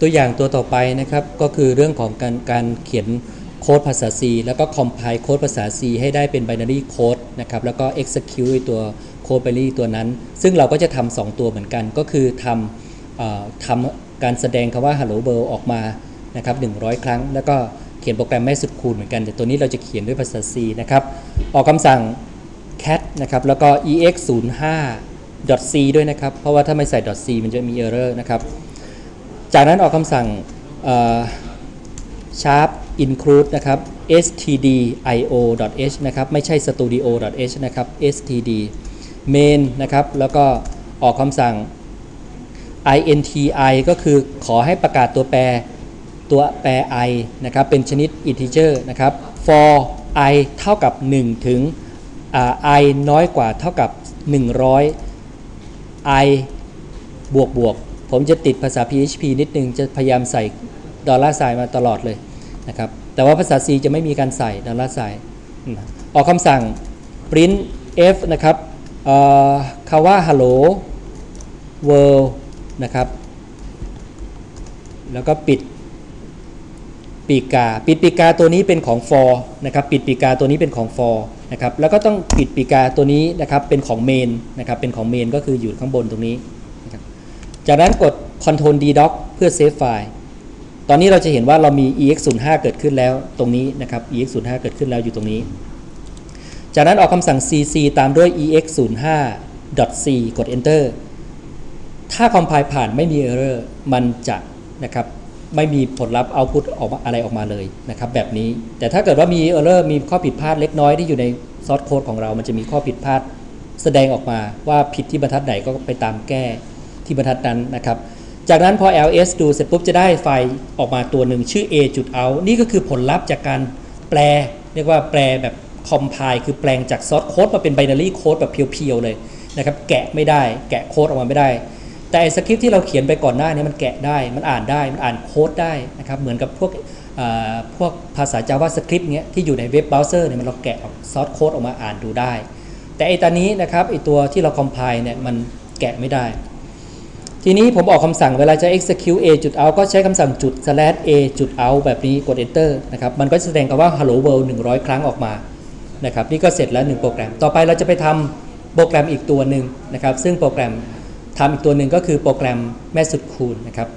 ตัวอย่างตัวต่อไปนะครับก็คือเรื่องของการการเขียนโค้ดภาษา C แล้วก็ compile โค้ดภาษา C ให้ได้เป็น binary code นะครับแล้วก็ execute ตัวโค้ด binary ตัวนั้น ซึ่งเราก็จะทำสองตัวเหมือนกัน ก็คือทำอทำการแสดงคำว่า hello world ออกมานะครับ100 ครั้ง แล้วก็เขียนโปรแกรมแม่สุดคูณเหมือนกัน แต่ตัวนี้เราจะเขียนด้วยภาษา C นะครับออกคำสั่ง cat นะครับแล้วก็ ex 0 5 c ด้วยนะครับ เพราะว่าถ้าไม่ใส่ c มันจะมี error นะครับ จากนั้นออกคำสั่ง sharp include นะครับ stdio.h นะครับ ไม่ใช่ studio.h นะครับ std main นะครับ แล้วก็ออกคำสั่ง inti ก็คือขอให้ประกาศตัวแปรตัวแปร i นะครับ เป็นชนิด integer นะครับ for i เท่ากับ 1 ถึง i น้อยกว่าเท่ากับ 100 i บวกบวก ผมจะติดภาษา PHP นิดนึงจะพยายามใส่ดอลลาร์ไซน์มาตลอดเลยนะครับแต่ว่าภาษา C จะไม่มีการใส่ดอลลาร์ไซน์ออกคำสั่ง print f นะครับคำว่า hello world นะครับ แล้วก็ปิดปีกา ปิดปีกาตัวนี้เป็นของ for นะครับ ปิดปีกาตัวนี้เป็นของ for นะครับ แล้วก็ต้องปิดปีกาตัวนี้นะครับ เป็นของ main นะครับ เป็นของ main ก็คืออยู่ข้างบนตรงนี้ จากนั้นกด Ctrl D Doc เพื่อเซฟไฟล์ ตอนนี้เราจะเห็นว่าเรามี ex05 เกิดขึ้นแล้วตรงนี้นะครับ ex05 เกิดขึ้นแล้วอยู่ตรงนี้ จากนั้นออกคำสั่ง cc ตามด้วย ex05.c กด enter ถ้า compile ผ่านไม่มี error มันจะนะครับไม่มีผลลัพธ์ output ออกมาอะไรออกมาเลยนะครับแบบนี้ แต่ถ้าเกิดว่ามี error มีข้อผิดพลาดเล็กน้อยที่อยู่ใน source code ของเรา มันจะมีข้อผิดพลาดแสดงออกมาว่าผิดที่บรรทัดไหนก็ไปตามแก้ ที่บรรทัดนั้นนะครับ จากนั้นพอ ls ดูเสร็จปุ๊บจะได้ไฟล์ออกมาตัวหนึ่งชื่อ a.out นี่ก็คือผลลัพธ์จากการแปล เรียกว่าแปลแบบ compile คือแปลงจาก source code มาเป็น binary code แบบเพียวๆเลยนะครับ แกะไม่ได้ แกะโค้ดออกมาไม่ได้ แต่สคริปที่เราเขียนไปก่อนหน้านี้มันแกะได้ มันอ่านได้ มันอ่านโค้ดได้นะครับ เหมือนกับพวกพวกภาษา JavaScript เงี้ยที่อยู่ในเว็บเบราว์เซอร์เนี่ยมันเราแกะซอสโค้ดออกมาอ่านดูได้ แต่ไอ้ตัวนี้นะครับไอ้ตัวที่เรา compile เนี่ยมันแกะไม่ได้ ทีนี้ผมออกคำสั่งเวลาจะ execute a จุด out ก็ใช้คำสั่งจุด slash a จุด out แบบนี้กด enter นะครับมันก็จะแสดงคำว่า hello world 100 ครั้งออกมานะครับนี่ก็เสร็จแล้ว 1 โปรแกรม ต่อไปเราจะไปทำโปรแกรมอีกตัวหนึ่งนะครับซึ่งโปรแกรมทำอีกตัวหนึ่งก็คือโปรแกรมแม่สุดคูณนะครับ